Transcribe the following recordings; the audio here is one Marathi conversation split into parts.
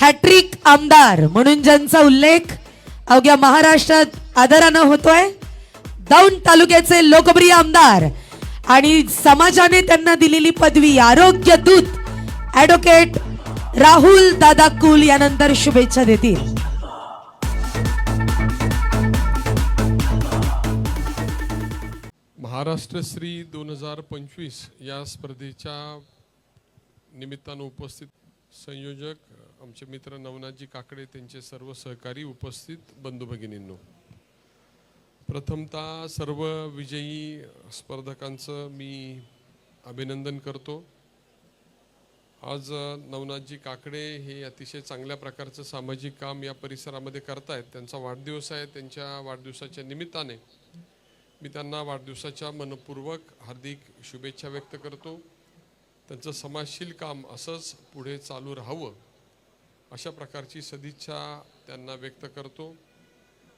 हॅट्रिक आमदार म्हणून ज्यांचा उल्लेख अवघ्या महाराष्ट्रात आदरानं होतोय दौंड तालुक्याचे लोकप्रिय आमदार आणि समाजाने त्यांना दिलेली पदवी आरोग्य दूत ऍडव्होकेट राहुल दादा कुल यानंतर शुभेच्छा देतील. महाराष्ट्र श्री दोन हजार पंचवीस या स्पर्धेच्या निमित्तानं उपस्थित संयोजक आमचे मित्र नवनाथजी काकडे त्यांचे सर्व सहकारी उपस्थित बंधू भगिनींनो. प्रथमतः सर्व विजयी स्पर्धकांचं मी अभिनंदन करतो. आज नवनाथजी काकडे हे अतिशय चांगल्या प्रकारचं सामाजिक काम या परिसरामध्ये करतायत. त्यांचा वाढदिवस आहे. त्यांच्या वाढदिवसाच्या निमित्ताने मी त्यांना वाढदिवसाच्या मनपूर्वक हार्दिक शुभेच्छा व्यक्त करतो. त्यांचं समाजशील काम असंच पुढे चालू राहावं अशा प्रकारची सदिच्छा त्यांना व्यक्त करतो.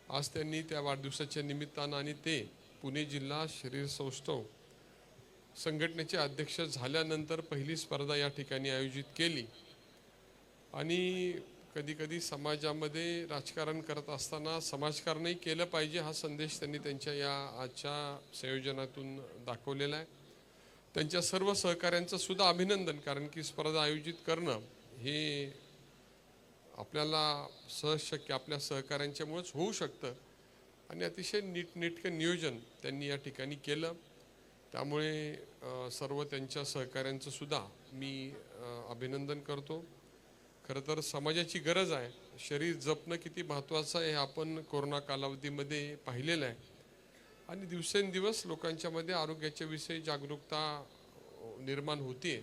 आज त्यांनी त्या वाढदिवसाच्या निमित्तानं आणि ते पुणे जिल्हा शरीर सौष्ठव संघटनेचे अध्यक्ष झाल्यानंतर पहिली स्पर्धा या ठिकाणी आयोजित केली. आणि कधीकधी समाजामध्ये राजकारण करत असताना समाजकारणही केलं पाहिजे हा संदेश त्यांनी त्यांच्या या आजच्या संयोजनातून दाखवलेला आहे. त्यांच्या सर्व सहकाऱ्यांचं सुद्धा अभिनंदन कारण की स्पर्धा आयोजित करणं हे आपल्याला सहज शक्य आपल्या सहकाऱ्यांच्यामुळेच होऊ शकतं. आणि अतिशय नीटनेटकं नियोजन त्यांनी या ठिकाणी केलं. त्यामुळे सर्व त्यांच्या सहकाऱ्यांचं सुद्धा मी अभिनंदन करतो. खरं तर समाजाची गरज आहे. शरीर जपणं किती महत्त्वाचं आहे हे आपण कोरोना कालावधीमध्ये पाहिलेलं आहे. आणि दिवसेंदिवस लोकांच्यामध्ये आरोग्याच्या विषयी जागरूकता निर्माण होते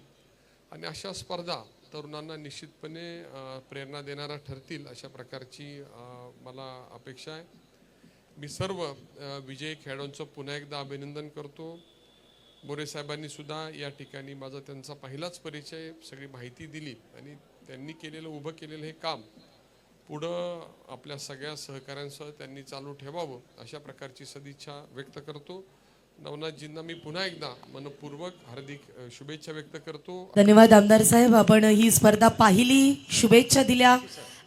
आणि अशा स्पर्धा तरुणांना निश्चितपणे प्रेरणा देणारा ठरतील अशा प्रकारची मला अपेक्षा आहे. मी सर्व विजयी खेळाडूंचं पुन्हा एकदा अभिनंदन करतो. मोरे साहेबांनी सुद्धा या ठिकाणी माझा त्यांचा पहिलाच परिचय सगळी माहिती दिली आणि त्यांनी केलेलं उभं केलेलं हे काम पुढं आपल्या सगळ्या सहकाऱ्यांसह त्यांनी चालू ठेवावं अशा प्रकारची सदिच्छा व्यक्त करतो. नवनाथजींना मी पुन्हा एकदा मनपूर्वक हार्दिक शुभेच्छा व्यक्त करतो. धन्यवाद आमदार साहेब. आपण ही स्पर्धा पाहिली. शुभेच्छा दिल्या.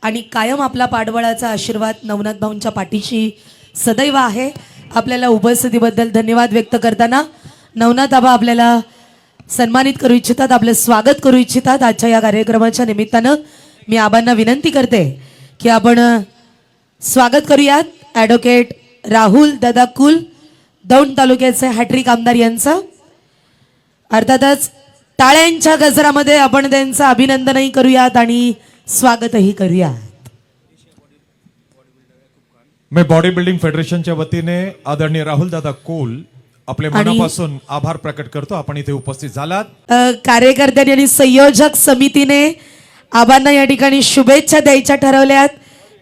आणि कायम आपला पाठबळाचा आशीर्वाद नवनाथ भाऊंच्या पाठीशी सदैव आहे. आपल्याला उपस्थितीबद्दल धन्यवाद व्यक्त करताना नवनाथ आबा आपल्याला सन्मानित करू इच्छितात आपलं स्वागत करू इच्छितात. आजच्या या कार्यक्रमाच्या निमित्तानं मी आबांना विनंती करते की आपण स्वागत करूयात. ॲडव्होकेट राहुल दादा कुल दौंड तालुक्याचे हॅट्रिक आमदार यांचं. अर्थातच टाळ्यांच्या गजरामध्ये आपण त्यांचं अभिनंदनही करूयात आणि स्वागतही करूयात. मी बॉडी बिल्डिंग फेडरेशनच्या वतीने आदरणीय राहुल दादा कोल आपले मनापासून आभार प्रकट करतो. आपण इथे उपस्थित झालात. कार्यकर्त्यांनी आणि संयोजक समितीने आबांना या ठिकाणी शुभेच्छा द्यायच्या ठरवल्यात.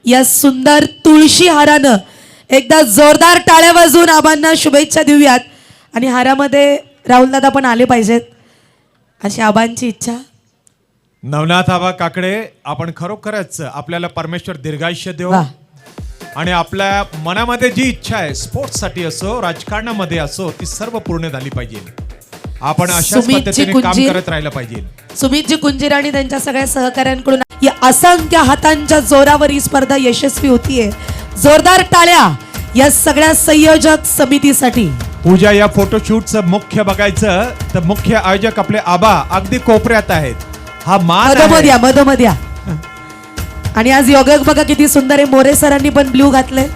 या सुंदर तुळशी हारानं एकदा जोरदार टाळ्या वाजवून आबांना शुभेच्छा देऊयात. आणि हारामध्ये राहुलदादा पण आले पाहिजेत. अशी आबांची इच्छा. नवनाथ आबा काकडे आपण खरोखरच आपल्याला परमेश्वर दीर्घायुष्य देव. वा. आणि आपल्या मनामध्ये जी इच्छा आहे स्पोर्ट्ससाठी असो राजकारणामध्ये असो ती सर्व पूर्ण झाली पाहिजे. आपण अशाच सुमितची पद्धतीने काम कुंजीर. करत राहिलं पाहिजे. सुमितजी कुंजीर आणि त्यांच्या सगळ्या सहकाऱ्यांकडून या असंख्य हातांच्या जोरावर ही स्पर्धा यशस्वी होतीये. जोरदार टाळ्या या सगळ्या संयोजक समितीसाठी. पूजा या फोटोशूटचं मुख्य बघायचं तर मुख्य आयोजक आपले आबा अगदी कोपऱ्यात आहेत. हा मान आहे. मधोमध या मधोमध या. आणि आज योगक बघा किती सुंदर आहे. मोरे सरांनी पण ब्ल्यू घातले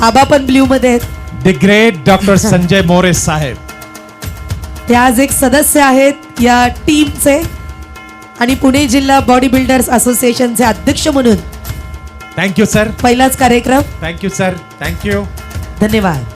आबा पण ब्ल्यू मध्ये आहेत. The great doctor Sanjay More साहेब. ते आज एक सदस्य आहेत या टीमचे आणि पुणे जिल्हा बॉडी बिल्डर्स असोसिएशनचे अध्यक्ष म्हणून थँक्यू सर पहिलाच कार्यक्रम. थँक्यू सर थँक्यू धन्यवाद.